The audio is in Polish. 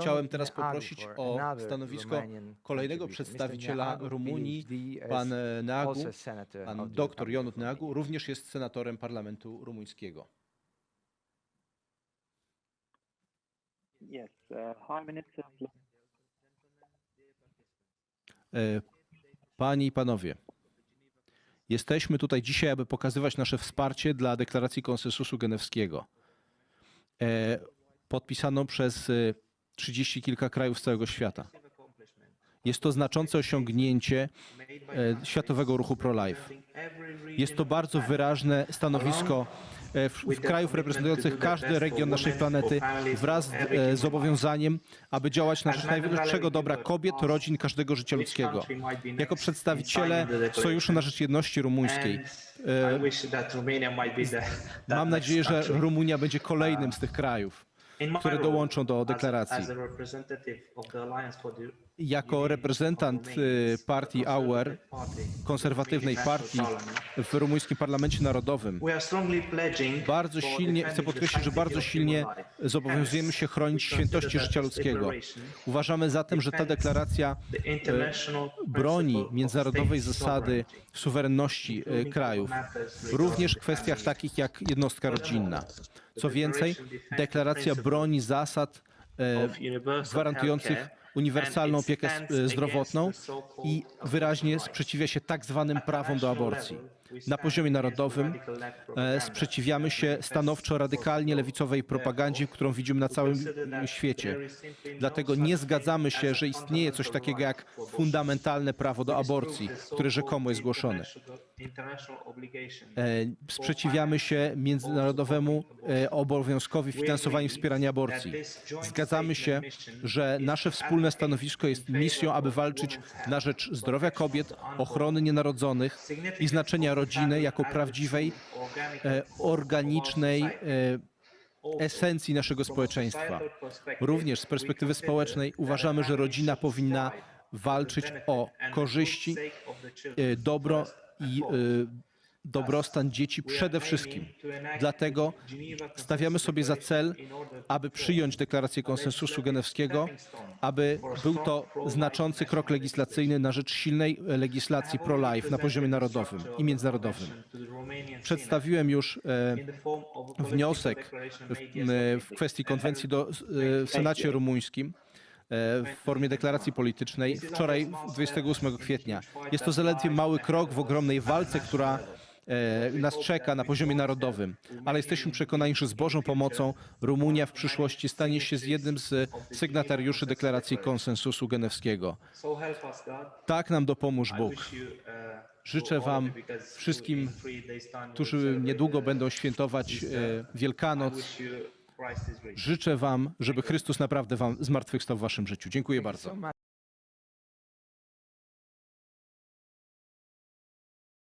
Chciałem teraz poprosić o stanowisko kolejnego przedstawiciela Rumunii, pan e, Neagu. Pan dr Ionut Neagu również jest senatorem parlamentu rumuńskiego. Uh, E, Panie i panowie, jesteśmy tutaj dzisiaj, aby pokazywać nasze wsparcie dla deklaracji konsensusu genewskiego, podpisaną przez e, 30 kilka krajów z całego świata. Jest to znaczące osiągnięcie e, światowego ruchu pro-life. Jest to bardzo wyraźne stanowisko e, w, krajów reprezentujących każdy region naszej planety wraz z e, zobowiązaniem, aby działać na rzecz najwyższego dobra kobiet, rodzin, każdego życia ludzkiego. Jako przedstawiciele Sojuszu na Rzecz Jedności Rumuńskiej mam nadzieję, że Rumunia będzie kolejnym z tych krajów, które dołączą do deklaracji. Jako reprezentant e, partii AUR, konserwatywnej partii w rumuńskim parlamencie narodowym, bardzo silnie, chcę podkreślić, że bardzo silnie zobowiązujemy się chronić świętości życia ludzkiego. Uważamy zatem, że ta deklaracja e, broni międzynarodowej zasady suwerenności e, krajów, również w kwestiach takich jak jednostka rodzinna. Co więcej, deklaracja broni zasad e, gwarantujących uniwersalną opiekę e, zdrowotną i wyraźnie sprzeciwia się tak zwanym prawom do aborcji. Na poziomie narodowym e, sprzeciwiamy się stanowczo radykalnie lewicowej propagandzie, którą widzimy na całym świecie. Dlatego nie zgadzamy się, że istnieje coś takiego jak fundamentalne prawo do aborcji, które rzekomo jest głoszone. E, Sprzeciwiamy się międzynarodowemu e, obowiązkowi finansowania i wspierania aborcji. Zgadzamy się, że nasze wspólne stanowisko jest misją, aby walczyć na rzecz zdrowia kobiet, ochrony nienarodzonych i znaczenia rodziny jako prawdziwej, e, organicznej e, esencji naszego społeczeństwa. Również z perspektywy społecznej uważamy, że rodzina powinna walczyć o korzyści, e, dobro i dobrostan dzieci przede wszystkim. Dlatego stawiamy sobie za cel, aby przyjąć deklarację konsensusu genewskiego, aby był to znaczący krok legislacyjny na rzecz silnej legislacji pro-life na poziomie narodowym i międzynarodowym. Przedstawiłem już e, wniosek w, kwestii konwencji do, e, w Senacie rumuńskim e, w formie deklaracji politycznej wczoraj, 28 kwietnia. Jest to zaledwie mały krok w ogromnej walce, która e, nas czeka na poziomie narodowym, ale jesteśmy przekonani, że z Bożą pomocą Rumunia w przyszłości stanie się z jednym z sygnatariuszy deklaracji konsensusu genewskiego. Tak nam dopomóż Bóg. Życzę Wam wszystkim, którzy niedługo będą świętować e, Wielkanoc, życzę Wam, żeby Chrystus naprawdę Wam zmartwychwstał w Waszym życiu. Dziękuję bardzo.